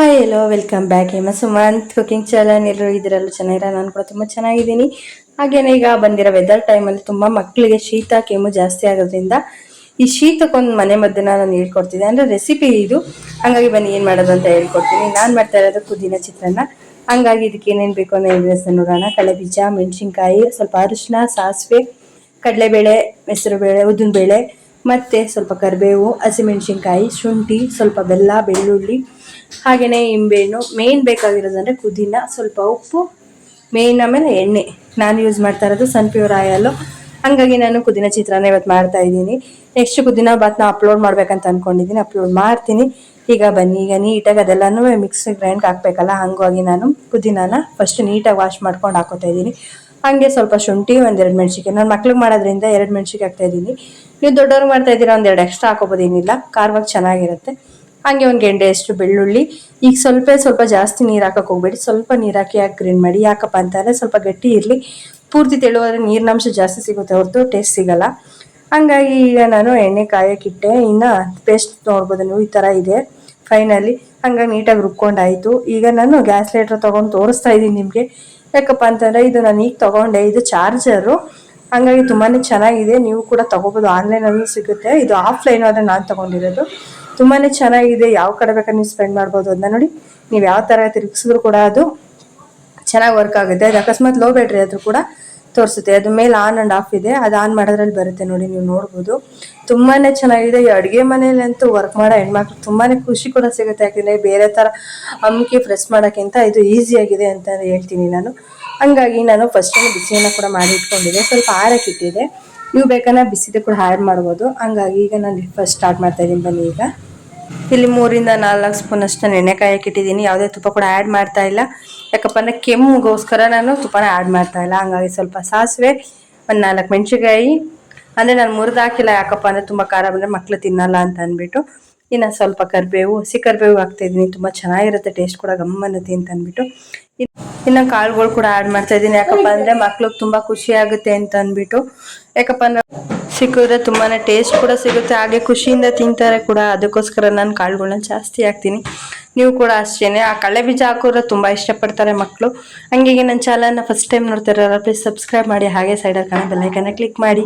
Hi hello welcome back Hema Sumanth cooking channel ಎಲ್ಲರೂ ಇದರಲ್ಲೂ ಚೆನ್ನಾಗಿರ ನಾನು ಕೂಡ ತುಂಬ ಚೆನ್ನಾಗಿದ್ದೀನಿ. ಹಾಗೇನೆ ಈಗ ಬಂದಿರೋ ವೆದರ್ ಟೈಮಲ್ಲಿ ತುಂಬ ಮಕ್ಕಳಿಗೆ ಶೀತ, ಕೆಮ್ಮು ಜಾಸ್ತಿ ಆಗೋದ್ರಿಂದ ಈ ಶೀತಕ್ಕೊಂದು ಮನೆ ಮದ್ದನ್ನ ನಾನು ಹೇಳ್ಕೊಡ್ತಿದ್ದೆ. ಅಂದರೆ ರೆಸಿಪಿ ಇದು. ಹಂಗಾಗಿ ಬನ್ನಿ, ಏನು ಮಾಡೋದು ಅಂತ ಹೇಳ್ಕೊಡ್ತೀನಿ. ನಾನು ಮಾಡ್ತಾ ಇರೋದು ಪುದೀನ ಚಿತ್ರಾನ್ನ. ಹಂಗಾಗಿ ಇದಕ್ಕೆ ಏನೇನು ಬೇಕು ಅನ್ನೋ ಇಂಗ್ರೀಡಿಯನ್ಸ್ ನೋಡೋಣ. ಕಡಲೆಬೀಜ, ಮೆಣಸಿನ್ಕಾಯಿ, ಸ್ವಲ್ಪ ಅರಿಶಿನ, ಸಾಸಿವೆ, ಕಡಲೆಬೇಳೆ, ಹೆಸರುಬೇಳೆ, ಉದ್ದಿನಬೇಳೆ ಮತ್ತು ಸ್ವಲ್ಪ ಕರಿಬೇವು, ಹಸಿಮೆಣ್ಸಿನ್ಕಾಯಿ, ಶುಂಠಿ, ಸ್ವಲ್ಪ ಬೆಲ್ಲ, ಬೆಳ್ಳುಳ್ಳಿ ಹಾಗೆಯೇ ನಿಂಬೆಹಣ್ಣು ಮೇಯ್ನ್ ಬೇಕಾಗಿರೋದಂದರೆ ಪುದೀನ, ಸ್ವಲ್ಪ ಉಪ್ಪು ಮೇಯ್ನ್ ಆಮೇಲೆ ಎಣ್ಣೆ. ನಾನು ಯೂಸ್ ಮಾಡ್ತಾ ಇರೋದು ಸನ್ಪ್ಯೂರ್ ಆಯಲ್ಲು ಹಾಗಾಗಿ ನಾನು ಪುದೀನ ಚಿತ್ರಾನ್ನ ಇವತ್ತು ಮಾಡ್ತಾ ಇದ್ದೀನಿ. ನೆಕ್ಸ್ಟ್ ಪುದೀನ ಬಾತ್ನ ಅಪ್ಲೋಡ್ ಮಾಡ್ಬೇಕಂತ ಅಂದ್ಕೊಂಡಿದ್ದೀನಿ ಅಪ್ಲೋಡ್ ಮಾಡ್ತೀನಿ. ಈಗ ಬನ್ನಿ, ಈಗ ನೀಟಾಗಿ ಅದೆಲ್ಲನೂ ಮಿಕ್ಸ್ ಗ್ರೈಂಡ್ಗೆ ಹಾಕ್ಬೇಕಲ್ಲ, ಹಾಗಾಗಿ ನಾನು ಪುದೀನಾನ ಫಸ್ಟ್ ನೀಟಾಗಿ ವಾಶ್ ಮಾಡ್ಕೊಂಡು ಹಾಕೋತಾ ಇದ್ದೀನಿ. ಹಾಗೆ ಸ್ವಲ್ಪ ಶುಂಠಿ ಒಂದೆರಡು ಮೆಣಸಿಕೆ ನಾನು ಮಕ್ಳಿಗೆ ಮಾಡೋದ್ರಿಂದ ಎರಡು ಮೆಣಸಿಕೆ ಹಾಕ್ತಾ ಇದ್ದೀನಿ. ನೀವು ದೊಡ್ಡವ್ರಿಗೆ ಮಾಡ್ತಾ ಇದ್ದೀರಾ ಒಂದೆರಡು ಎಕ್ಸ್ಟ್ರಾ ಹಾಕೋಬೋದೇನಿಲ್ಲ. ಖಾರವಾಗಿ ಚೆನ್ನಾಗಿರುತ್ತೆ. ಹಾಗೆ ಒಂದು ಗೆಂಡೆ ಅಷ್ಟು ಬೆಳ್ಳುಳ್ಳಿ. ಈಗ ಸ್ವಲ್ಪ ಸ್ವಲ್ಪ ಜಾಸ್ತಿ ನೀರು ಹಾಕಕ್ಕೆ ಹೋಗ್ಬೇಡಿ. ಸ್ವಲ್ಪ ನೀರು ಹಾಕಿ ಹಾಕಿ ಗ್ರೈಂಡ್ ಮಾಡಿ? ಯಾಕಪ್ಪ ಅಂತಂದರೆ ಸ್ವಲ್ಪ ಗಟ್ಟಿ ಇರಲಿ. ಪೂರ್ತಿ ತೆಳುವಾದ್ರೆ ನೀರಿನಂಶ ಜಾಸ್ತಿ ಸಿಗುತ್ತೆ. ಹೊರತು ಟೇಸ್ಟ್ ಸಿಗಲ್ಲ. ಹಂಗಾಗಿ ಈಗ ನಾನು ಎಣ್ಣೆ ಕಾಯಕ್ಕಿಟ್ಟೆ. ಇನ್ನು ಪೇಸ್ಟ್ ನೋಡ್ಬೋದು ನೀವು. ಈ ಥರ ಇದೆ. ಫೈನಲಿ ಹಂಗಾಗಿ ನೀಟಾಗಿ ರುಬ್ಕೊಂಡಾಯಿತು ಈಗ ನಾನು ಗ್ಯಾಸ್ ಲೈಟ್ರ್ ತೊಗೊಂಡು ತೋರಿಸ್ತಾ ಇದ್ದೀನಿ ನಿಮಗೆ. ಯಾಕಪ್ಪ ಅಂತಂದರೆ ಇದು ನಾನು ಈಗ ತಗೊಂಡೆ, ಇದು ಚಾರ್ಜರು. ಹಂಗಾಗಿ ತುಂಬಾ ಚೆನ್ನಾಗಿದೆ. ನೀವು ಕೂಡ ತಗೋಬೋದು. ಆನ್ಲೈನಲ್ಲೂ ಸಿಗುತ್ತೆ. ಇದು ಆಫ್ಲೈನ್ ಆದರೆ ನಾನು ತೊಗೊಂಡಿರೋದು. ತುಂಬಾ ಚೆನ್ನಾಗಿದೆ. ಯಾವ ಕಡೆ ಬೇಕಾದ್ರೆ ನೀವು ಸ್ಪೆಂಡ್ ಮಾಡ್ಬೋದು ಅದನ್ನ ನೋಡಿ. ನೀವು ಯಾವ ಥರ ತಿರುಗಿಸಿದ್ರು ಕೂಡ ಅದು ಚೆನ್ನಾಗಿ ವರ್ಕ್ ಆಗುತ್ತೆ. ಅದು ಅಕಸ್ಮಾತ್ ಲೋ ಬ್ಯಾಟ್ರಿ ಆದರೂ ಕೂಡ ತೋರಿಸುತ್ತೆ. ಅದು ಮೇಲೆ ಆನ್ ಆ್ಯಂಡ್ ಆಫ್ ಇದೆ. ಅದು ಆನ್ ಮಾಡೋದ್ರಲ್ಲಿ ಬರುತ್ತೆ ನೋಡಿ. ನೀವು ನೋಡ್ಬೋದು. ತುಂಬಾ ಚೆನ್ನಾಗಿದೆ. ಈ ಅಡುಗೆ ಮನೇಲಂತೂ ವರ್ಕ್ ಮಾಡೋ ಹೆಣ್ಮಕ್ಳು ತುಂಬಾನೇ ಖುಷಿ ಕೂಡ ಸಿಗುತ್ತೆ. ಯಾಕೆಂದರೆ ಬೇರೆ ಥರ ಅಮ್ಕಿ ಫ್ರೆಶ್ ಮಾಡೋಕ್ಕಿಂತ ಇದು ಈಸಿಯಾಗಿದೆ ಅಂತ ಹೇಳ್ತೀನಿ ನಾನು. ಹಂಗಾಗಿ ನಾನು ಫಸ್ಟ್ ಬಿಸಿಯನ್ನು ಕೂಡ ಮಾಡಿ ಇಟ್ಕೊಂಡಿದ್ದೆ. ಸ್ವಲ್ಪ ಆರಕ್ಕೆ ಇಟ್ಟಿದೆ ನೀವು ಬೇಕಾದ್ರೆ ಬಿಸಿದೆ ಕೂಡ ಆ್ಯಡ್ ಮಾಡ್ಬೋದು. ಹಂಗಾಗಿ ಈಗ ನಾನು ಫಸ್ಟ್ ಸ್ಟಾರ್ಟ್ ಮಾಡ್ತಾ ಇದ್ದೀನಿ ಬನ್ನಿ ಈಗ. ಇಲ್ಲಿ ಮೂರಿಂದ ನಾಲ್ಕು ಸ್ಪೂನ್ ಅಷ್ಟು ನಾನು ಇಟ್ಟಿದ್ದೀನಿ. ಯಾವುದೇ ತುಪ್ಪ ಕೂಡ ಆ್ಯಡ್ ಮಾಡ್ತಾ ಇಲ್ಲ. ಯಾಕಪ್ಪ ಅಂದರೆ ಕೆಮ್ಮುಗೋಸ್ಕರ ನಾನು ತುಪ್ಪನ ಆ್ಯಡ್ ಮಾಡ್ತಾ ಇಲ್ಲ. ಹಂಗಾಗಿ ಸ್ವಲ್ಪ ಸಾಸಿವೆ, ಒಂದು ನಾಲ್ಕು ಮೆಣಸಿನ್ಕಾಯಿ ಅಂದರೆ ನಾನು ಮುರಿದು ಹಾಕಿಲ್ಲ ಯಾಕಪ್ಪ ಅಂದ್ರೆ ತುಂಬಾ ಖಾರ ಬಂದರೆ ಮಕ್ಳು ತಿನ್ನಲ್ಲ ಅಂತ ಅಂದ್ಬಿಟ್ಟು, ಇನ್ನ ಸ್ವಲ್ಪ ಕರಿಬೇವು, ಹಸಿ ಕರಿಬೇವು ಹಾಕ್ತಾ ಇದ್ದೀನಿ, ತುಂಬಾ ಚೆನ್ನಾಗಿರುತ್ತೆ ಟೇಸ್ಟ್ ಕೂಡ ಗಮ್ಮನ್ನತಿ ಅಂತ ಅಂದ್ಬಿಟ್ಟು ಇನ್ನು ಕಾಳುಗಳು ಕೂಡ ಆ್ಯಡ್ ಮಾಡ್ತಾ ಇದ್ದೀನಿ. ಯಾಕಪ್ಪ ಅಂದ್ರೆ ಮಕ್ಳಿಗೆ ತುಂಬಾ ಖುಷಿ ಆಗುತ್ತೆ ಅಂತ ಅಂದ್ಬಿಟ್ಟು. ಯಾಕಪ್ಪ ಅಂದ್ರೆ ಸಿಕ್ಕಿದ್ರೆ ತುಂಬಾನೇ ಟೇಸ್ಟ್ ಕೂಡ ಸಿಗುತ್ತೆ. ಹಾಗೆ ಖುಷಿಯಿಂದ ತಿಂತಾರೆ ಕೂಡ. ಅದಕ್ಕೋಸ್ಕರ ನಾನು ಕಾಳುಗಳನ್ನ ಜಾಸ್ತಿ ಹಾಕ್ತೀನಿ. ನೀವು ಕೂಡ ಅಷ್ಟೇನೆ. ಆ ಕಳೆ ಬೀಜ ಹಾಕಿದ್ರೆ ತುಂಬಾ ಇಷ್ಟಪಡ್ತಾರೆ ಮಕ್ಕಳು ಹಂಗೆ ನನ್ನ ಚಾನಲ್ನ ಫಸ್ಟ್ ಟೈಮ್ ನೋಡ್ತಾರಲ್ಲ ಪ್ಲೀಸ್ ಸಬ್ಸ್ಕ್ರೈಬ್ ಮಾಡಿ. ಹಾಗೆ ಸೈಡಲ್ಲಿ ಕಾಣೋ ಬೆಲ್ಲೈಕನ್ನ ಕ್ಲಿಕ್ ಮಾಡಿ.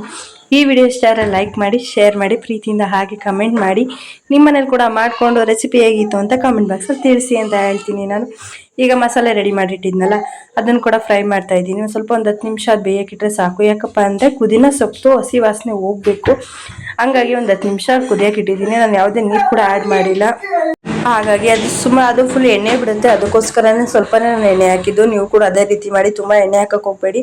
ಈ ವಿಡಿಯೋ ಇಷ್ಟ ಲೈಕ್ ಮಾಡಿ ಶೇರ್ ಮಾಡಿ, ಪ್ರೀತಿಯಿಂದ ಹಾಗೆ ಕಮೆಂಟ್ ಮಾಡಿ. ನಿಮ್ಮ ಮನೇಲಿ ಕೂಡ ಮಾಡಿಕೊಂಡು ರೆಸಿಪಿ ಹೇಗಿತ್ತು ಅಂತ ಕಮೆಂಟ್ ಬಾಕ್ಸಲ್ಲಿ ತಿಳಿಸಿ ಅಂತ ಹೇಳ್ತೀನಿ ನಾನು. ಈಗ ಮಸಾಲೆ ರೆಡಿ ಮಾಡಿಟ್ಟಿದ್ನಲ್ಲ, ಅದನ್ನು ಕೂಡ ಫ್ರೈ ಮಾಡ್ತಾ ಇದ್ದೀನಿ. ಸ್ವಲ್ಪ ಒಂದು ಹತ್ತು ನಿಮಿಷ ಅದು ಬೇಯಕ್ಕಿಟ್ಟರೆ ಸಾಕು. ಯಾಕಪ್ಪ ಅಂದರೆ ಕುದಿನ ಸೊಪ್ಪು, ಹಸಿ ವಾಸನೆ ಹೋಗಬೇಕು. ಹಂಗಾಗಿ ಒಂದು ಹತ್ತು ನಿಮಿಷ ಕುದಿಯಕ್ಕೆ ಇಟ್ಟಿದ್ದೀನಿ. ನಾನು ಯಾವುದೇ ನೀರು ಕೂಡ ಆ್ಯಡ್ ಮಾಡಿಲ್ಲ. ಹಾಗಾಗಿ ಅದು ಸುಮ್ಮನೆ ಅದು ಫುಲ್ ಎಣ್ಣೆ ಬಿಡುತ್ತೆ. ಅದಕ್ಕೋಸ್ಕರನೇ ಸ್ವಲ್ಪನೇ ನಾನು ಎಣ್ಣೆ ಹಾಕಿದ್ದು. ನೀವು ಕೂಡ ಅದೇ ರೀತಿ ಮಾಡಿ. ತುಂಬ ಎಣ್ಣೆ ಹಾಕಕ್ಕೆ ಹೋಗಬೇಡಿ.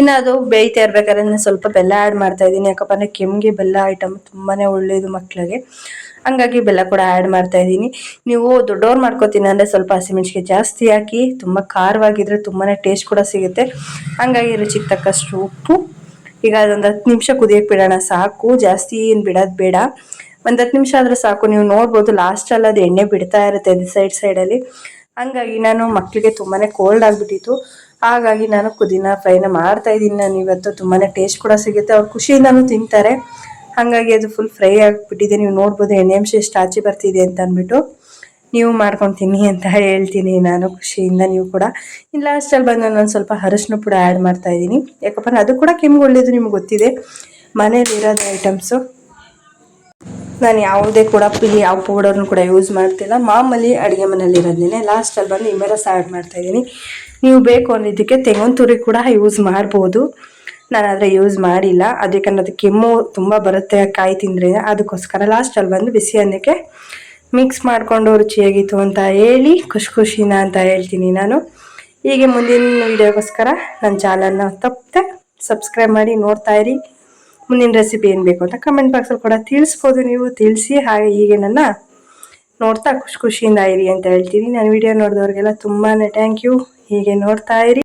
ಇನ್ನು ಅದು ಬೇಯ್ತಾ ಇರ್ಬೇಕಾದ್ರೆ ಸ್ವಲ್ಪ ಬೆಲ್ಲ ಆ್ಯಡ್ ಮಾಡ್ತಾ ಇದ್ದೀನಿ. ಯಾಕಪ್ಪ ಅಂದರೆ ಕೆಮ್ಮಿಗೆ ಬೆಲ್ಲ ಐಟಮ್ ತುಂಬಾ ಒಳ್ಳೆಯದು ಮಕ್ಕಳಿಗೆ ಹಂಗಾಗಿ ಬೆಲ್ಲ ಕೂಡ ಆ್ಯಡ್ ಮಾಡ್ತಾ ಇದ್ದೀನಿ. ನೀವು ದೊಡ್ಡವ್ರು ಮಾಡ್ಕೋತೀನಿ ಅಂದರೆ ಸ್ವಲ್ಪ ಹಸಿಮೆಣ್ಸಿಗೆ ಜಾಸ್ತಿ ಹಾಕಿ, ತುಂಬ ಖಾರವಾಗಿದ್ರೆ ತುಂಬಾ ಟೇಸ್ಟ್ ಕೂಡ ಸಿಗುತ್ತೆ. ಹಂಗಾಗಿ ರುಚಿಗೆ ತಕ್ಕಷ್ಟು ಉಪ್ಪು. ಈಗ ಅದೊಂದು ಹತ್ತು ನಿಮಿಷ ಕುದಿಯಕ್ಕೆ ಬಿಡೋಣ, ಸಾಕು. ಜಾಸ್ತಿ ಏನು ಬಿಡೋದು ಬೇಡ. ಒಂದು ಹತ್ತು ನಿಮಿಷ ಆದರೆ ಸಾಕು. ನೀವು ನೋಡ್ಬೋದು ಲಾಸ್ಟಲ್ಲಿ ಅದು ಎಣ್ಣೆ ಬಿಡ್ತಾ ಇರುತ್ತೆ ಅದು ಸೈಡ್ ಸೈಡಲ್ಲಿ ಹಂಗಾಗಿ ನಾನು ಮಕ್ಕಳಿಗೆ ತುಂಬಾ ಕೋಲ್ಡ್ ಆಗಿಬಿಟ್ಟಿತ್ತು. ಹಾಗಾಗಿ ನಾನು ಕುದಿನ ಫ್ರೈನ ಮಾಡ್ತಾ ಇದ್ದೀನಿ. ನಾನು ಇವತ್ತು ತುಂಬಾ ಟೇಸ್ಟ್ ಕೂಡ ಸಿಗುತ್ತೆ. ಅವ್ರು ಖುಷಿಯಿಂದನೂ ತಿಂತಾರೆ. ಹಾಗಾಗಿ ಅದು ಫುಲ್ ಫ್ರೈ ಆಗಿಬಿಟ್ಟಿದೆ. ನೀವು ನೋಡ್ಬೋದು, ಎಣ್ಣೆ ಅಂಶ ಎಷ್ಟು ಆಚೆ ಬರ್ತಿದೆ ಅಂತ ಅಂದ್ಬಿಟ್ಟು ನೀವು ಮಾಡ್ಕೊಂಡು ತಿನ್ನಿ ಅಂತ ಹೇಳ್ತೀನಿ ನಾನು ಖುಷಿಯಿಂದ ನೀವು ಕೂಡ. ಇನ್ನು ಲಾಸ್ಟಲ್ಲಿ ಬಂದು ನಾನು ಸ್ವಲ್ಪ ಅರಶಿನ ಕೂಡ ಆ್ಯಡ್ ಮಾಡ್ತಾ ಇದ್ದೀನಿ. ಯಾಕಪ್ಪ, ಅದು ಕೂಡ ಕೆಮ್ಮು ಒಳ್ಳೇದು ನಿಮ್ಗೆ ಗೊತ್ತಿದೆ. ಮನೇಲಿರೋದು ಐಟಮ್ಸು ನಾನು ಯಾವುದೇ ಕೂಡ ಪಿಲಿ ಯಾವ ಪೌಡರ್ನು ಕೂಡ ಯೂಸ್ ಮಾಡ್ತಿಲ್ಲ. ಮಾಮೂಲಿ ಅಡುಗೆ ಮನೇಲಿ ಇರೋದನ್ನೇ. ಲಾಸ್ಟಲ್ಲಿ ಬಂದು ಇಮೆರಸ್ ಆ್ಯಡ್ ಮಾಡ್ತಾಯಿದ್ದೀನಿ ನೀವು ಬೇಕು ಅನ್ನೋದಕ್ಕೆ ತೆಂಗಿನ ತುರಿ ಕೂಡ ಯೂಸ್ ಮಾಡ್ಬೋದು. ನಾನು ಆದರೆ ಯೂಸ್ ಮಾಡಿಲ್ಲ. ಅದಕ್ಕೆ ಅದು ಕೆಮ್ಮು ತುಂಬ ಬರುತ್ತೆ ಕಾಯಿ ತಿಂದರೆ ಅದಕ್ಕೋಸ್ಕರ ಲಾಸ್ಟಲ್ಲಿ ಬಂದು ಬಿಸಿ ಅನ್ನಕ್ಕೆ ಮಿಕ್ಸ್ ಮಾಡಿಕೊಂಡು ರುಚಿಯಾಗಿತ್ತು ಅಂತ ಹೇಳಿ ಖುಷಿ ಖುಷಿನ ಅಂತ ಹೇಳ್ತೀನಿ ನಾನು. ಹೀಗೆ ಮುಂದಿನ ವಿಡಿಯೋಗೋಸ್ಕರ ನನ್ನ ಚಾನಲ್ನ ತಪ್ಪದೆ ಸಬ್ಸ್ಕ್ರೈಬ್ ಮಾಡಿ ನೋಡ್ತಾ ಇರಿ. ಮುಂದಿನ ರೆಸಿಪಿ ಏನು ಬೇಕು ಅಂತ ಕಮೆಂಟ್ ಬಾಕ್ಸಲ್ಲಿ ಕೂಡ ತಿಳಿಸ್ಬೋದು ನೀವು. ತಿಳಿಸಿ ಹಾಗೆ ಹೀಗೆ ನನ್ನ ನೋಡ್ತಾ ಖುಷಿ ಖುಷಿಯಿಂದ ಇರಿ ಅಂತ ಹೇಳ್ತೀನಿ. ನಾನು ವಿಡಿಯೋ ನೋಡಿದವ್ರಿಗೆಲ್ಲ ತುಂಬಾ ಥ್ಯಾಂಕ್ ಯು ಹೀಗೆ ನೋಡ್ತಾ ಇರಿ.